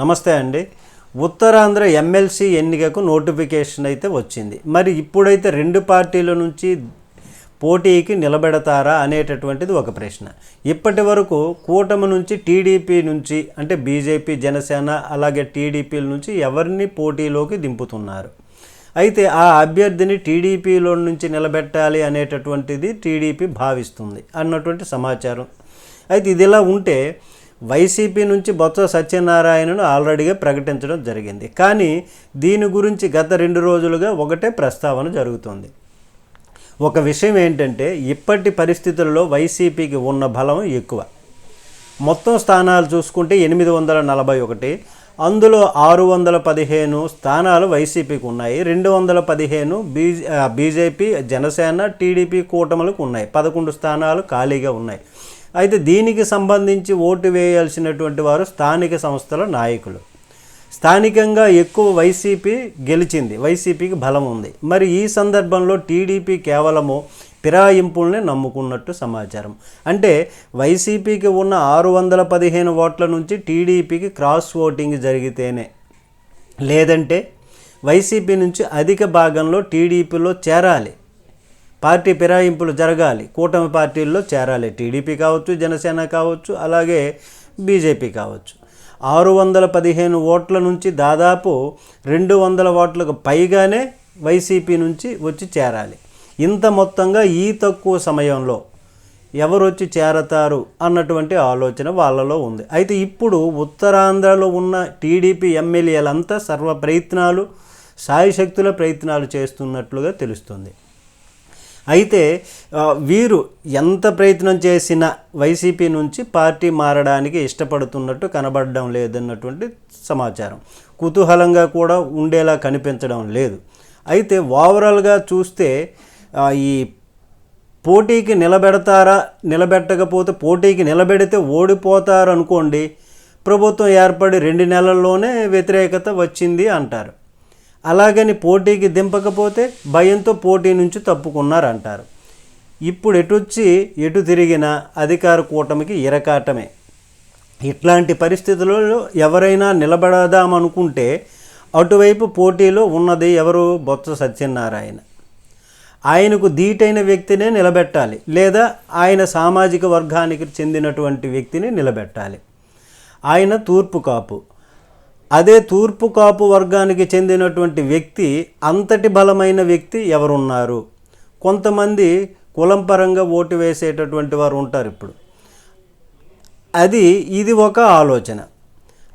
నమస్తే అండి. ఉత్తరాంధ్ర ఎమ్మెల్సీ ఎన్నికకు నోటిఫికేషన్ అయితే వచ్చింది. మరి ఇప్పుడైతే రెండు పార్టీల నుంచి పోటీకి నిలబెడతారా అనేటటువంటిది ఒక ప్రశ్న. ఇప్పటి వరకు కూటమి నుంచి టీడీపీ నుంచి అంటే బీజేపీ జనసేన అలాగే టీడీపీల నుంచి ఎవరిని పోటీలోకి దింపుతున్నారు? అయితే ఆ అభ్యర్థిని టీడీపీలో నుంచి నిలబెట్టాలి అనేటటువంటిది టీడీపీ భావిస్తుంది అన్నటువంటి సమాచారం. అయితే ఇది ఇలా ఉంటే వైసీపీ నుంచి బొత్స సత్యనారాయణను ఆల్రెడీగా ప్రకటించడం జరిగింది. కానీ దీని గురించి గత రెండు రోజులుగా ఒకటే ప్రస్తావన జరుగుతుంది. ఒక విషయం ఏంటంటే ఇప్పటి పరిస్థితుల్లో వైసీపీకి ఉన్న బలం ఎక్కువ. మొత్తం స్థానాలు చూసుకుంటే ఎనిమిది వందల నలభై ఒకటి అందులో ఆరు వందల పదిహేను స్థానాలు వైసీపీకి ఉన్నాయి. రెండు వందల పదిహేను బీజే బీజేపీ జనసేన టీడీపీ కూటములకు ఉన్నాయి. పదకొండు స్థానాలు ఖాళీగా ఉన్నాయి. అయితే దీనికి సంబంధించి ఓటు వేయాల్సినటువంటి వారు స్థానిక సంస్థల నాయకులు. స్థానికంగా ఎక్కువ వైసీపీ గెలిచింది. వైసీపీకి బలం ఉంది. మరి ఈ సందర్భంలో టీడీపీ కేవలము ఫిరాయింపుల్ని నమ్ముకున్నట్టు సమాచారం. అంటే వైసీపీకి ఉన్న ఆరు వందల పదిహేను ఓట్ల నుంచి టీడీపీకి క్రాస్ ఓటింగ్ జరిగితేనే లేదంటే వైసీపీ నుంచి అధిక భాగంలో టీడీపీలో చేరాలి. పార్టీ ఫిరాయింపులు జరగాలి. కూటమి పార్టీల్లో చేరాలి. టీడీపీ కావచ్చు జనసేన కావచ్చు అలాగే బీజేపీ కావచ్చు. ఆరు వందల పదిహేను ఓట్ల నుంచి దాదాపు రెండు వందల ఓట్లకు పైగానే వైసీపీ నుంచి వచ్చి చేరాలి. ఇంత మొత్తంగా ఈ తక్కువ సమయంలో ఎవరు వచ్చి చేరతారు అన్నటువంటి ఆలోచన వాళ్ళలో ఉంది. అయితే ఇప్పుడు ఉత్తరాంధ్రలో ఉన్న టీడీపీ ఎమ్మెల్యేలంతా సర్వ ప్రయత్నాలు సాయశక్తుల ప్రయత్నాలు చేస్తున్నట్లుగా తెలుస్తుంది. అయితే వీరు ఎంత ప్రయత్నం చేసినా వైసీపీ నుంచి పార్టీ మారడానికి ఇష్టపడుతున్నట్టు కనబడడం లేదన్నటువంటి సమాచారం. కుతూహలంగా కూడా ఉండేలా కనిపించడం లేదు. అయితే ఓవరాల్గా చూస్తే ఈ పోటీకి నిలబెడతారా నిలబెట్టకపోతే పోటీకి నిలబెడితే ఓడిపోతారనుకోండి ప్రభుత్వం ఏర్పడి రెండు నెలల్లోనే వ్యతిరేకత వచ్చింది అంటారు. అలాగని పోటీకి దింపకపోతే భయంతో పోటీ నుంచి తప్పుకున్నారు అంటారు ఇప్పుడు ఎటొచ్చి ఎటు తిరిగినా అధికార కూటమికి ఇరకాటమే. ఇట్లాంటి పరిస్థితులలో ఎవరైనా నిలబడదామనుకుంటే అటువైపు పోటీలో ఉన్నది ఎవరు? బొత్స సత్యనారాయణ. ఆయనకు ధీటైన వ్యక్తినే నిలబెట్టాలి లేదా ఆయన సామాజిక వర్గానికి చెందినటువంటి వ్యక్తిని నిలబెట్టాలి. ఆయన తూర్పు కాపు. అదే తూర్పు కాపు వర్గానికి చెందినటువంటి వ్యక్తి అంతటి బలమైన వ్యక్తి ఎవరున్నారు? కొంతమంది కులం పరంగా ఓటు వేసేటటువంటి వారు ఉంటారు ఇప్పుడు. అది ఇది ఒక ఆలోచన.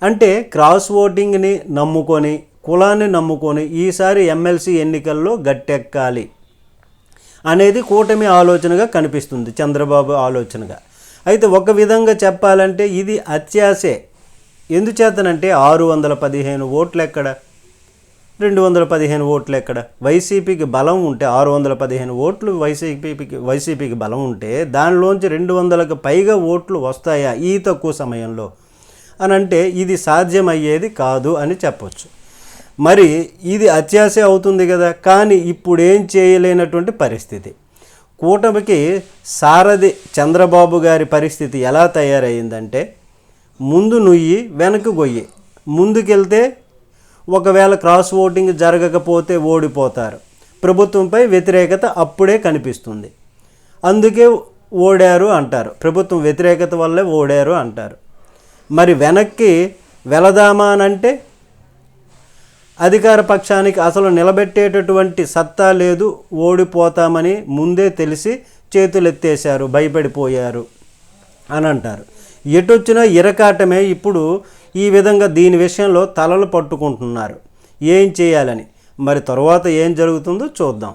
అంటే క్రాస్ ఓటింగ్ని నమ్ముకొని కులాన్ని నమ్ముకొని ఈసారి ఎమ్మెల్సీ ఎన్నికల్లో గట్టెక్కాలి అనేది కూటమి ఆలోచనగా కనిపిస్తుంది చంద్రబాబు ఆలోచనగా. అయితే ఒక విధంగా చెప్పాలంటే ఇది అత్యాసే ఎందుచేతనంటే ఆరు వందల పదిహేను ఓట్లు ఎక్కడ రెండు వందల పదిహేను ఓట్లు ఎక్కడ వైసీపీకి బలం ఉంటే ఆరు వందల పదిహేను ఓట్లు వైసీపీకి వైసీపీకి బలం ఉంటే దానిలోంచి రెండు వందలకు పైగా ఓట్లు వస్తాయా ఈ తక్కువ సమయంలో? అని అంటే ఇది సాధ్యమయ్యేది కాదు అని చెప్పొచ్చు. మరి ఇది అత్యాశ అవుతుంది కదా? కానీ ఇప్పుడు ఏం చేయలేనటువంటి పరిస్థితి. కూటమికి సారథి చంద్రబాబు గారి పరిస్థితి ఎలా తయారైందంటే ముందు నుయ్యి వెనక గొయ్యి. ముందుకెళ్తే ఒకవేళ క్రాస్ ఓటింగ్ జరగకపోతే ఓడిపోతారు. ప్రభుత్వంపై వ్యతిరేకత అప్పుడే కనిపిస్తుంది. అందుకే ఓడారు అంటారు. ప్రభుత్వం వ్యతిరేకత వల్లే ఓడారు అంటారు. మరి వెనక్కి వెళదామా అనంటే అధికార పక్షానికి అసలు నిలబెట్టేటటువంటి సత్తా లేదు ఓడిపోతామని ముందే తెలిసి చేతులెత్తేశారు భయపడిపోయారు అని అంటారు. ఎటొచ్చినా ఇరకాటమే ఇప్పుడు ఈ విధంగా దీని విషయంలో తలలు పట్టుకుంటున్నారు. ఏం చేయాలని? మరి తర్వాత ఏం జరుగుతుందో చూద్దాం.